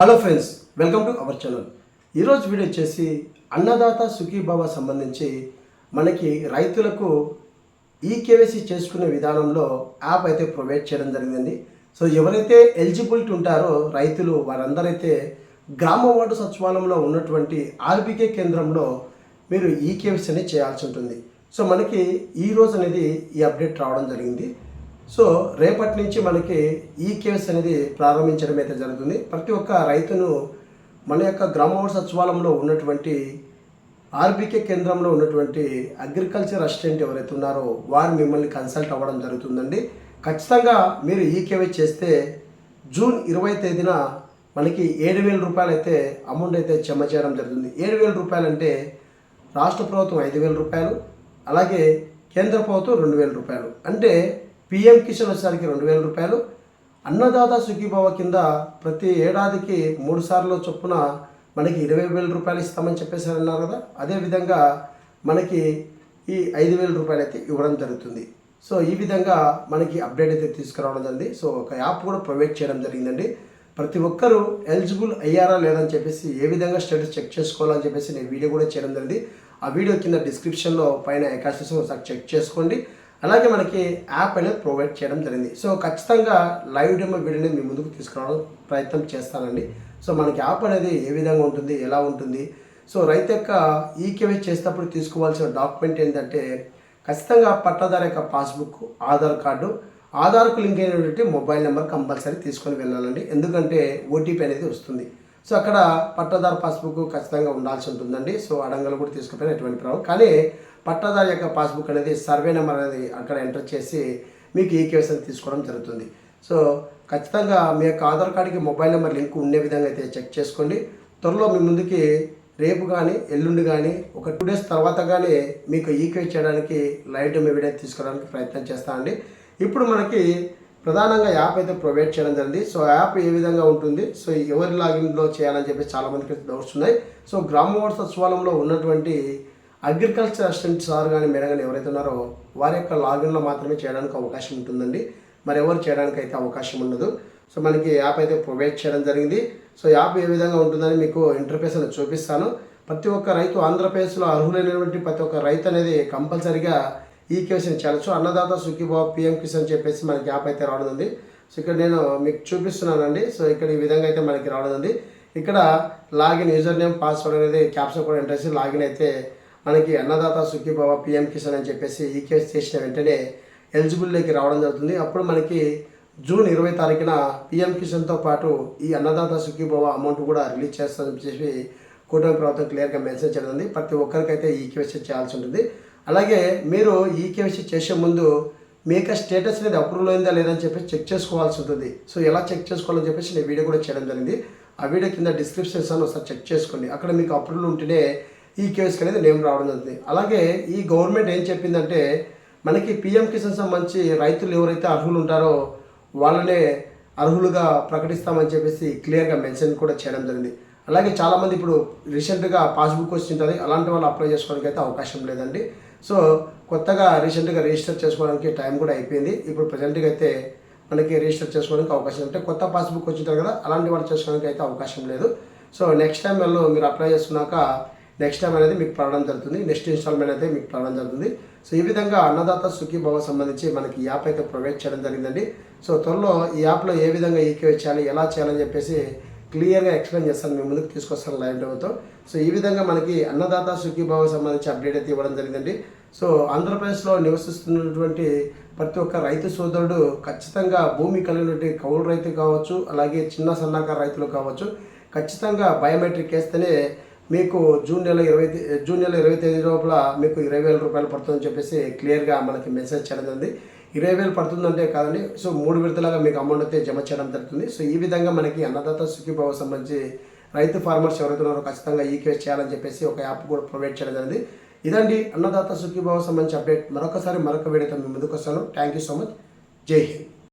Hello friends welcome to our channel ఈరోజు video వచ్చేసి అన్నదాత సుఖీభావ సంబంధించి మనకి రైతులకు ఈ కేవైసీ చేసుకునే విధానంలో యాప్ అయితే ప్రొవైడ్ చేయడం జరిగిందండి సో ఎవరైతే ఎలిజిబిలిటీ ఉంటారో రైతులు వారందరైతే గ్రామ వార్డు సచివాలయంలో ఉన్నటువంటి ఆర్బీకే కేంద్రంలో మీరు ఈ కేవైసీ అనేది చేయాల్సి ఉంటుంది. సో మనకి ఈ రోజు అనేది ఈ అప్డేట్ రావడం జరిగింది. సో రేపటి నుంచి మనకి ఈ కేవ్స్ అనేది ప్రారంభించడం అయితే జరుగుతుంది. ప్రతి ఒక్క రైతును మన యొక్క గ్రామవాడ సచివాలయంలో ఉన్నటువంటి ఆర్బీకే కేంద్రంలో ఉన్నటువంటి అగ్రికల్చర్ అసిస్టెంట్ ఎవరైతే ఉన్నారో వారు మిమ్మల్ని కన్సల్ట్ అవ్వడం జరుగుతుందండి. ఖచ్చితంగా మీరు ఈ కేవై చేస్తే జూన్ ఇరవై తేదీన మనకి ఏడు వేల రూపాయలు అయితే అమౌంట్ అయితే జమ చేయడం జరుగుతుంది. ఏడు వేల రూపాయలు అంటే రాష్ట్ర ప్రభుత్వం ఐదు వేల రూపాయలు అలాగే కేంద్ర ప్రభుత్వం రెండు వేల రూపాయలు. అంటే పిఎం కిషన్ వచ్చేసరికి రెండు వేల రూపాయలు. అన్నదాత సుఖీభావ కింద ప్రతి ఏడాదికి మూడు సార్లు చొప్పున మనకి ఇరవై వేల రూపాయలు ఇస్తామని చెప్పేసి అన్నారు కదా. అదేవిధంగా మనకి ఈ ఐదు వేల రూపాయలు అయితే ఇవ్వడం జరుగుతుంది. సో ఈ విధంగా మనకి అప్డేట్ అయితే తీసుకురావడం జరిగింది. సో ఒక యాప్ కూడా ప్రొవైడ్ చేయడం జరిగిందండి. ప్రతి ఒక్కరూ ఎలిజిబుల్ అయ్యారా లేదని చెప్పేసి ఏ విధంగా స్టేటస్ చెక్ చేసుకోవాలని చెప్పేసి నేను వీడియో కూడా చేయడం జరిగింది. ఆ వీడియో కింద డిస్క్రిప్షన్లో పైన అకాషన్స్ ఒకసారి చెక్ చేసుకోండి. అలాగే మనకి యాప్ అనేది ప్రొవైడ్ చేయడం జరిగింది. సో ఖచ్చితంగా లైవ్ డెమో వీడియోని మీ ముందుకు తీసుకురావడం ప్రయత్నం చేస్తానండి. సో మనకి యాప్ అనేది ఏ విధంగా ఉంటుంది ఎలా ఉంటుంది? సో రైతు యొక్క ఈకేవై చేసేటప్పుడు తీసుకోవాల్సిన డాక్యుమెంట్ ఏంటంటే ఖచ్చితంగా పట్టాదారు యొక్క పాస్బుక్ ఆధార్ కార్డు ఆధార్కు లింక్ అయినటువంటి మొబైల్ నెంబర్ కంపల్సరీ తీసుకొని వెళ్ళాలండి. ఎందుకంటే ఓటీపీ అనేది వస్తుంది. సో అక్కడ పట్టాదారు పాస్బుక్ ఖచ్చితంగా ఉండాల్సి ఉంటుందండి. సో అడంగలు కూడా తీసుకుపోయిన ఎటువంటి ప్రాబ్లం కానీ పట్టాదారు యొక్క పాస్బుక్ అనేది సర్వే నెంబర్ అనేది అక్కడ ఎంటర్ చేసి మీకు ఈ కేసు తీసుకోవడం జరుగుతుంది. సో ఖచ్చితంగా మీ యొక్క ఆధార్ కార్డుకి మొబైల్ నెంబర్ లింక్ ఉండే విధంగా అయితే చెక్ చేసుకోండి. త్వరలో మీ ముందుకి రేపు కానీ ఎల్లుండి కానీ ఒక టూ డేస్ తర్వాత కానీ మీకు ఈక్వే చేయడానికి లైట్ వీడియో తీసుకురావడానికి ప్రయత్నం చేస్తామండి ఇప్పుడు మనకి ప్రధానంగా యాప్ అయితే ప్రొవైడ్ చేయడం జరిగింది. సో యాప్ ఏ విధంగా ఉంటుంది? సో ఎవరి లాగిన్లో చేయాలని చెప్పి చాలామందికి డౌట్స్ ఉన్నాయి. సో గ్రామ సచివాలయంలో ఉన్నటువంటి అగ్రికల్చర్ అసిస్టెంట్ సార్ కానీ మేడం కానీ ఎవరైతే ఉన్నారో వారి యొక్క లాగిన్లో మాత్రమే చేయడానికి అవకాశం ఉంటుందండి. మరి ఎవరు చేయడానికి అయితే అవకాశం ఉండదు. సో మనకి యాప్ అయితే ప్రొవైడ్ చేయడం జరిగింది. సో యాప్ ఏ విధంగా ఉంటుందని మీకు ఇంటర్ఫేస్ అనేది చూపిస్తాను. ప్రతి ఒక్క రైతు ఆంధ్రప్రదేశ్లో అర్హులైనటువంటి ప్రతి ఒక్క రైతు అనేది కంపల్సరిగా ఈ కేసు చేయవచ్చు అన్నదాత సుఖీభావ పిఎం కిసాన్ చెప్పేసి మనకి యాప్ అయితే రావడం ఉంది సో ఇక్కడ నేను మీకు చూపిస్తున్నానండి. సో ఇక్కడ ఈ విధంగా అయితే మనకి రావడం ఉంది ఇక్కడ లాగిన్ యూజర్ నేమ్ పాస్వర్డ్ అనేది క్యాప్షన్ కూడా ఎంటర్ చేసి లాగిన్ అయితే మనకి అన్నదాత సుఖీభావ పిఎం కిసాన్ అని చెప్పేసి ఈ కేసు చేసిన వెంటనే ఎలిజిబుల్లోకి రావడం జరుగుతుంది. అప్పుడు మనకి జూన్ ఇరవై తారీఖున పిఎం కిసాన్తో పాటు ఈ అన్నదాత సుఖీభావ అమౌంట్ కూడా రిలీజ్ చేస్తామని చెప్పి కూటమి ప్రభుత్వం క్లియర్గా మెన్షన్ చేయడం ప్రతి ఒక్కరికైతే ఈ క్వశ్చన్ చేయాల్సి ఉంటుంది. అలాగే మీరు ఈ కేవైసీ చేసే ముందు మీకు స్టేటస్ అనేది అప్రూవల్ అయిందా లేదని చెప్పేసి చెక్ చేసుకోవాల్సి ఉంటుంది. సో ఎలా చెక్ చేసుకోవాలని చెప్పేసి నేను వీడియో కూడా చేయడం జరిగింది. ఆ వీడియో కింద డిస్క్రిప్షన్ ఇస్తాను ఒకసారి చెక్ చేసుకోండి. అక్కడ మీకు అప్రూవల్ ఉంటేనే ఈ కేసుకి అనేది నేమ్ రావడం జరుగుతుంది. అలాగే ఈ గవర్నమెంట్ ఏం చెప్పిందంటే మనకి పిఎం కిసాన్ సంబంధించి రైతులు ఎవరైతే అర్హులు ఉంటారో వాళ్ళనే అర్హులుగా ప్రకటిస్తామని చెప్పేసి క్లియర్గా మెన్షన్ కూడా చేయడం జరిగింది. అలాగే చాలామంది ఇప్పుడు రీసెంట్గా పాస్బుక్ వచ్చింటుంది అలాంటి వాళ్ళు అప్లై చేసుకోవడానికి అయితే అవకాశం లేదండి. సో కొత్తగా రీసెంట్గా రిజిస్టర్ చేసుకోవడానికి టైం కూడా అయిపోయింది. ఇప్పుడు ప్రజెంట్గా అయితే మనకి రిజిస్టర్ చేసుకోవడానికి అవకాశం అంటే కొత్త పాస్బుక్ వచ్చింటారు కదా అలాంటి వాళ్ళు చేసుకోవడానికి అయితే అవకాశం లేదు. సో నెక్స్ట్ టైం వాళ్ళు మీరు అప్లై చేసుకున్నాక నెక్స్ట్ టైం అనేది మీకు పడడం జరుగుతుంది. నెక్స్ట్ ఇన్స్టాల్మెంట్ అయితే మీకు పడడం జరుగుతుంది. సో ఈ విధంగా అన్నదాత సుఖీభావ సంబంధించి మనకి యాప్ అయితే ప్రొవైడ్ చేయడం జరిగిందండి. సో త్వరలో ఈ యాప్లో ఏ విధంగా ఈకే చేయాలి ఎలా చేయాలని చెప్పేసి క్లియర్గా ఎక్స్ప్లెయిన్ చేస్తాను మీ ముందుకు తీసుకొస్తాను లైవ్ డెమోతో. సో ఈ విధంగా మనకి అన్నదాత సుఖీభావ సంబంధించి అప్డేట్ అయితే ఇవ్వడం జరిగిందండి. సో ఆంధ్రప్రదేశ్లో నివసిస్తున్నటువంటి ప్రతి ఒక్క రైతు సోదరుడు ఖచ్చితంగా భూమి కలిగినటువంటి కౌలు రైతు కావచ్చు అలాగే చిన్న సన్నకారు రైతులు కావచ్చు. ఖచ్చితంగా బయోమెట్రిక్ వేస్తేనే మీకు జూన్ నెల ఇరవై జూన్ నెల ఇరవై తేదీ లోపల మీకు ఇరవై వేల రూపాయలు పడుతుందని చెప్పేసి క్లియర్గా మనకి మెసేజ్ చేయడం ఇరవై వేలు పడుతుందంటే కాదండి. సో మూడు విడతలాగా మీకు అమౌంట్ అయితే జమ చేయడం జరుగుతుంది. సో ఈ విధంగా మనకి అన్నదాత సుఖీభావ సంబంధించి రైతు ఫార్మర్స్ ఎవరైతే ఉన్నారో ఖచ్చితంగా ఈ కేసు చేయాలని చెప్పేసి ఒక యాప్ కూడా ప్రొవైడ్ చేయడం జరిగింది. ఇదండి అన్నదాత సుఖీభావ సంబంధించి అప్డేట్ మరొకసారి మరొక వీడియోతో మీ ముందుకు వస్తాను. థ్యాంక్ యూ సో మచ్ జై హింద్